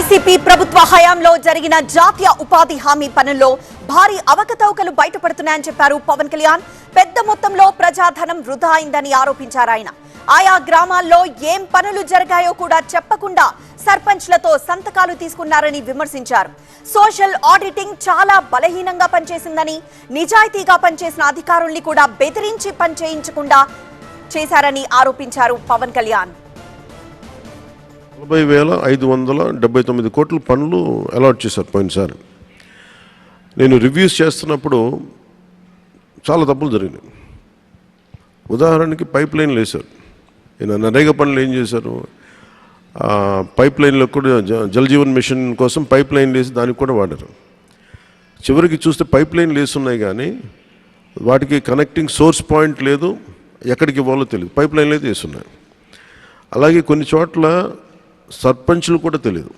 YCP ప్రభుత్వ హయాంలో జరిగిన జాతీయ ఉపాధి హామీ పనుల్లో భారీ అవకతవకలు బయటపడుతున్నాయని చెప్పారు పవన్ కళ్యాణ్. పెద్ద మొత్తంలో ప్రజాధనం వృధా అయిందని ఆరోపించారు ఆయన. ఆయా గ్రామాల్లో ఏం పనులు జరిగాయో కూడా చెప్పకుండా సర్పంచ్లతో సంతకాలు తీసుకున్నారని విమర్శించారు. సోషల్ ఆడిటింగ్ చాలా బలహీనంగా పనిచేసిందని నిజాయితీగా పనిచేసిన అధికారుల్ని కూడా బెదిరించి పనిచేయించకుండా చేశారని ఆరోపించారు పవన్ కళ్యాణ్. నలభై వేల ఐదు వందల డెబ్బై తొమ్మిది కోట్ల పనులు అలాట్ చేశారు పోయినసారి. నేను రివ్యూస్ చేస్తున్నప్పుడు చాలా తప్పులు జరిగినాయి. ఉదాహరణకి పైప్ లైన్లు వేశారు. నేను నరేగా పనులు ఏం చేశారు? పైప్ లైన్లో కూడా జలజీవన్ జీవన్ మిషన్ కోసం పైప్ లైన్లు వేసి దానికి కూడా వాడారు. చివరికి చూస్తే పైప్ లైన్లు వేస్తున్నాయి కానీ వాటికి కనెక్టింగ్ సోర్స్ పాయింట్ లేదు ఎక్కడికి ఇవ్వాలో తెలియదు. పైప్ లైన్లు అయితే వేస్తున్నాయి అలాగే కొన్ని చోట్ల సర్పంచులు కూడా తెలియదు.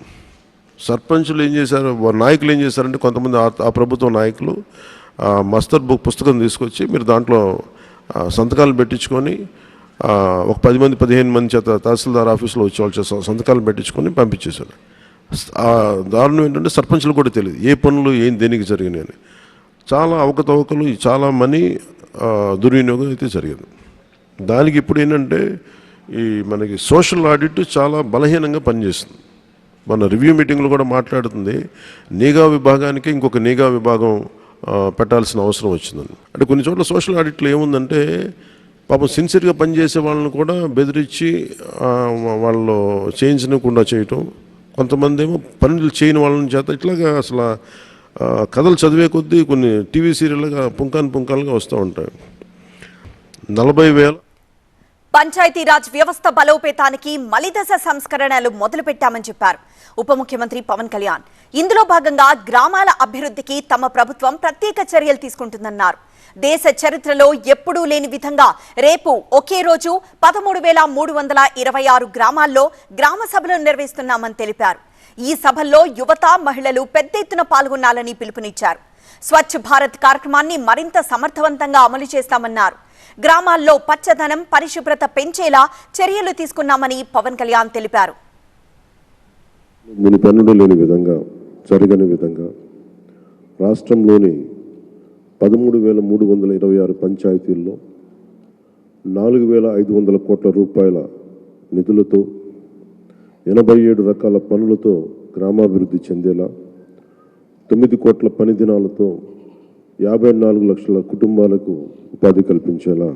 సర్పంచులు ఏం చేశారు? నాయకులు ఏం చేశారంటే కొంతమంది ఆ- ప్రభుత్వ నాయకులు మస్తర్ బుక్ పుస్తకం తీసుకొచ్చి మీరు దాంట్లో సంతకాలు పెట్టించుకొని ఒక పది మంది పదిహేను మంది చేత తహసీల్దార్ ఆఫీస్లో వచ్చి వాళ్ళు సంతకాలు పెట్టించుకొని పంపించేశారు. ఆ దారుణం ఏంటంటే సర్పంచులు కూడా తెలియదు. ఏ పనులు ఏం దేనికి జరిగినాయి అని. చాలా అవకతవకలు చాలా మనీ దుర్వినియోగం అయితే జరిగింది. దానికి ఇప్పుడు ఏంటంటే ఈ మనకి సోషల్ ఆడిట్ చాలా బలహీనంగా పనిచేస్తుంది. మన రివ్యూ మీటింగ్లో కూడా మాట్లాడుతుంది. నీగా విభాగానికి ఇంకొక నీగా విభాగం పెట్టాల్సిన అవసరం వచ్చిందని అంటే కొన్ని చోట్ల సోషల్ ఆడిట్లు ఏముందంటే పాపం సిన్సియర్గా పనిచేసే వాళ్ళని కూడా బెదిరించి వాళ్ళు చేయించకుండా చేయటం కొంతమంది ఏమో పనులు చేయని వాళ్ళని చేత ఇట్లాగా అసలు కథలు చదివే కొద్దీ కొన్ని టీవీ సీరియల్గా పుంకాన్ పుంకాలుగా వస్తూ ఉంటాయి. నలభై వేల పంచాయతీరాజ్ వ్యవస్థ బలోపేతానికి మలిదశ సంస్కరణలు మొదలుపెట్టామని చెప్పారు. ఉప ముఖ్యమంత్రి పవన్ కళ్యాణ్ ఇందులో భాగంగా గ్రామాల అభివృద్ధికి తమ ప్రభుత్వం ప్రత్యేక చర్యలు తీసుకుంటుందన్నారు. దేశ చరిత్రలో ఎప్పుడూ లేని విధంగా రేపు ఒకే రోజు పదమూడు వేల మూడు వందల ఇరవై ఆరు గ్రామాల్లో గ్రామ సభలు నిర్వహిస్తున్నామని తెలిపారు. ఈ సభల్లో యువత మహిళలు పెద్ద ఎత్తున పాల్గొనాలని పిలుపునిచ్చారు. స్వచ్ఛ భారత్ కార్యక్రమాన్ని మరింత సమర్థవంతంగా అమలు చేస్తామన్నారు. గ్రామాల్లో పచ్చదనం పరిశుభ్రత పెంచేలా చర్యలు తీసుకున్నామని పవన్ కళ్యాణ్ తెలిపారు. మునిపెన్నడూ లేని విధంగా జరగని విధంగా రాష్ట్రంలోని పదమూడు వేల మూడు వందల ఇరవై ఆరు పంచాయతీల్లో నాలుగు వేల ఐదు వందల కోట్ల రూపాయల నిధులతో ఎనభై ఏడు రకాల పనులతో గ్రామాభివృద్ధి చెందేలా తొమ్మిది కోట్ల పని దినాలతో యాభై నాలుగు లక్షల కుటుంబాలకు ఉపాధి కల్పించేలా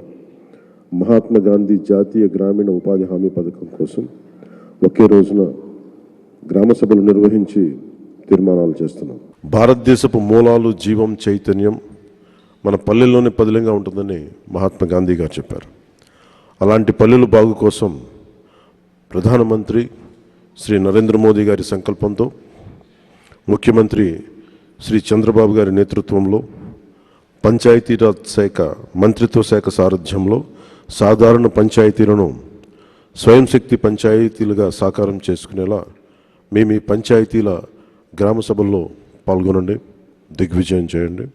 మహాత్మా గాంధీ జాతీయ గ్రామీణ ఉపాధి హామీ పథకం కోసం ఒకే రోజున గ్రామ సభలు నిర్వహించి తీర్మానాలు చేస్తున్నాం. భారతదేశపు మూలాలు జీవం చైతన్యం మన పల్లెల్లోనే పదిలంగా ఉంటుందని మహాత్మా గాంధీ గారు చెప్పారు. అలాంటి పల్లెల బాగు కోసం ప్రధానమంత్రి శ్రీ నరేంద్ర మోదీ గారి సంకల్పంతో ముఖ్యమంత్రి శ్రీ చంద్రబాబు గారి నేతృత్వంలో పంచాయతీరాజ్ శాఖ మంత్రిత్వ శాఖ సారథ్యంలో సాధారణ పంచాయతీలను స్వయం శక్తి పంచాయతీలుగా సాకారం చేసుకునేలా మేము ఈ పంచాయతీల గ్రామ సభల్లో పాల్గొనండి దిగ్విజయం చేయండి.